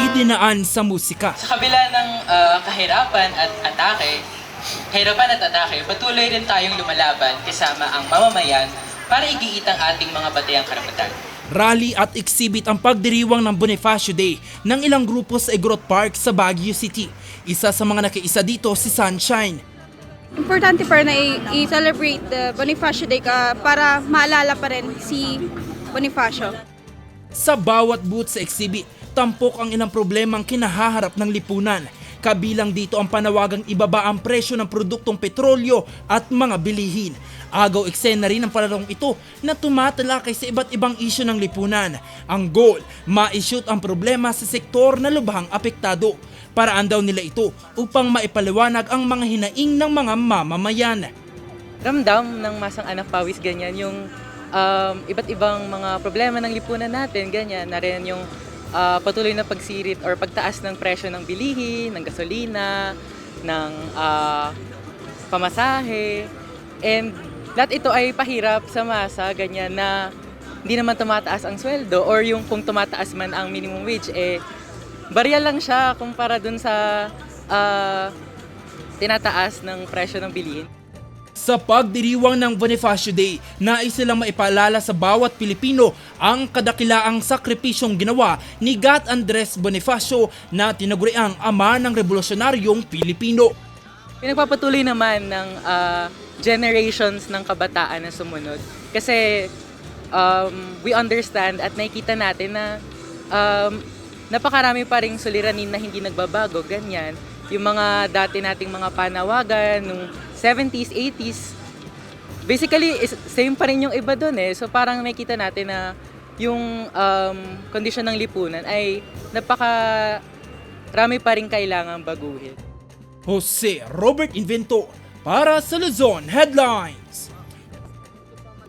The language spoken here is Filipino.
Idinaan sa musika. Sa kabila ng ah, kahirapan at atake, kahirapan at atake, patuloy rin tayong lumalaban kasama ang mamamayan para igiit ang ating mga batayang karapatan. Rally at exhibit ang pagdiriwang ng Bonifacio Day ng ilang grupo sa Igorot Park sa Baguio City. Isa sa mga nakiisa dito si Sunshine. Importante pa rin na i-celebrate the Bonifacio Day ka para maalala pa rin si Bonifacio. Sa bawat booth sa exhibit, tampok ang ilang problemang kinahaharap ng lipunan. Kabilang dito ang panawagang ibaba ang presyo ng produktong petrolyo at mga bilihin. Agaw eksena rin ang palarong ito na tumatalakay sa iba't ibang isyu ng lipunan. Ang goal, ma-shoot ang problema sa sektor na lubhang apektado. Paraan daw nila ito upang maipaliwanag ang mga hinaing ng mga mamamayan. Ramdam ng masang anak pawis ganyan yung um, iba't ibang mga problema ng lipunan natin, ganyan, na rin yung ah, patuloy na pagsirit or pagtaas ng presyo ng bilihin, ng gasolina, ng ah, pamasahe, and lahat ito ay pahirap sa masa, ganyan na hindi naman tumataas ang sweldo or yung kung tumataas man ang minimum wage, eh, barya lang siya kumpara dun sa ah, tinataas ng presyo ng bilihin. Sa pagdiriwang ng Bonifacio Day, nais silang maipaalala sa bawat Pilipino ang kadakilaang sakripisyong ginawa ni Gat Andres Bonifacio na tinaguriang ama ng revolusyonaryong Pilipino. Pinagpapatuloy naman ng ah, generations ng kabataan na sumunod. Kasi um, we understand at nakikita natin na um, napakarami pa rin suliranin na hindi nagbabago, ganyan. Yung mga dati nating mga panawagan, nung 70s, 80s, basically, is, same pa rin yung iba doon eh. So parang nakikita natin na yung um, kondisyon ng lipunan ay napaka rami pa rin kailangan baguhin. Jose Robert Invento para sa Luzon Headlines.